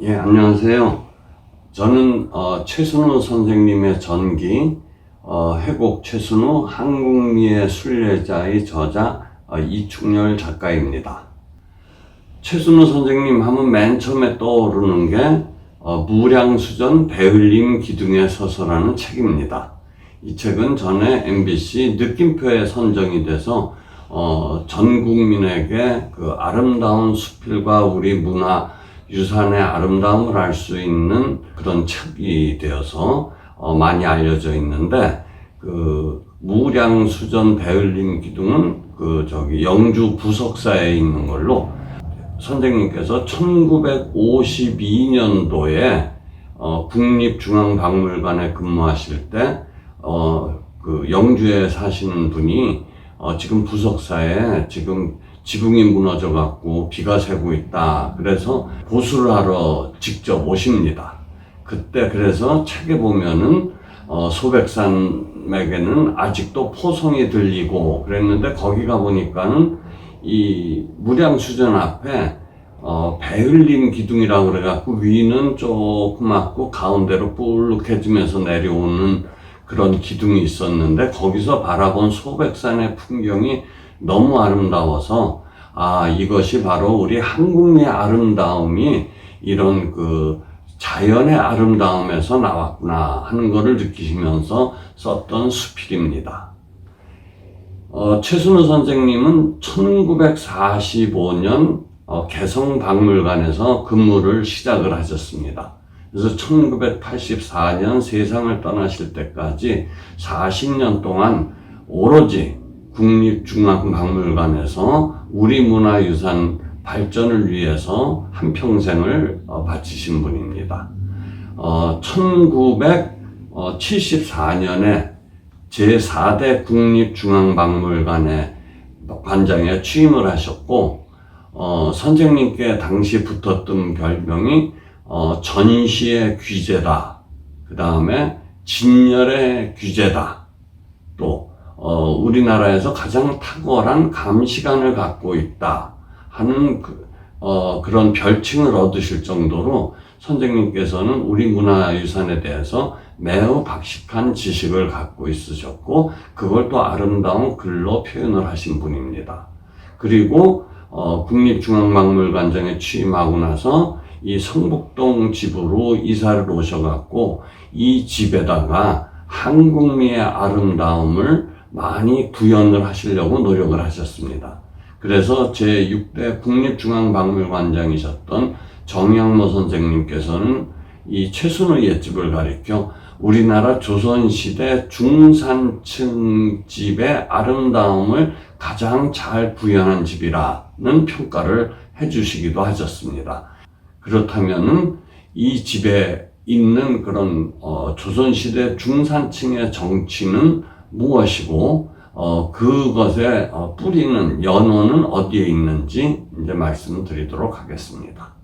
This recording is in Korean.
예, 안녕하세요. 저는 어, 최순우 선생님의 전기 어, 해곡 최순우 한국미의 순례자의 저자 어, 이충렬 작가입니다. 최순우 선생님 하면 맨 처음에 떠오르는 게 어, 무량수전 배흘림 기둥에 서서라는 책입니다. 이 책은 전에 MBC 느낌표에 선정이 돼서 어, 전 국민에게 그 아름다운 수필과 우리 문화 유산의 아름다움을 알 수 있는 그런 책이 되어서 어, 많이 알려져 있는데 그 무량수전 배흘림 기둥은 그 저기 영주 부석사에 있는 걸로 선생님께서 1952년도에 어, 국립중앙박물관에 근무하실 때, 어, 그 영주에 사시는 분이 어, 지금 부석사에 지금 지붕이 무너져 갖고 비가 새고 있다. 그래서 보수를 하러 직접 오십니다. 그때 그래서 책에 보면은 어, 소백산맥에는 아직도 포성이 들리고 그랬는데 거기 가 보니까는 이 무량수전 앞에 어, 배흘림 기둥이라고 그래갖고 위는 조그맣고 가운데로 뿔룩해지면서 내려오는 그런 기둥이 있었는데 거기서 바라본 소백산의 풍경이 너무 아름다워서 아 이것이 바로 우리 한국의 아름다움이 이런 그 자연의 아름다움에서 나왔구나 하는 것을 느끼시면서 썼던 수필입니다. 어, 최순우 선생님은 1945년 어, 개성박물관에서 근무를 시작을 하셨습니다. 그래서 1984년 세상을 떠나실 때까지 40년 동안 오로지 국립중앙박물관에서 우리 문화유산 발전을 위해서 한평생을 어, 바치신 분입니다. 어, 1974년에 제4대 국립중앙박물관의 관장에 취임을 하셨고, 어, 선생님께 당시 붙었던 별명이 어, 전시의 귀재다. 그 다음에 진열의 귀재다. 또 어, 우리나라에서 가장 탁월한 감시관을 갖고 있다 하는 그, 어, 그런 별칭을 얻으실 정도로 선생님께서는 우리 문화유산에 대해서 매우 박식한 지식을 갖고 있으셨고 그걸 또 아름다운 글로 표현을 하신 분입니다. 그리고 어, 국립중앙박물관장에 취임하고 나서 이 성북동 집으로 이사를 오셔갖고 이 집에다가 한국미의 아름다움을 많이 구현을 하시려고 노력을 하셨습니다. 그래서 제6대 국립중앙박물관장이셨던 정양모 선생님께서는 이 최순우 옛집을 가리켜 우리나라 조선시대 중산층 집의 아름다움을 가장 잘 구현한 집이라는 평가를 해주시기도 하셨습니다. 그렇다면은 이 집에 있는 그런 어, 조선시대 중산층의 정치는 무엇이고 어, 그것의 어, 뿌리는 연원은 어디에 있는지 이제 말씀드리도록 하겠습니다.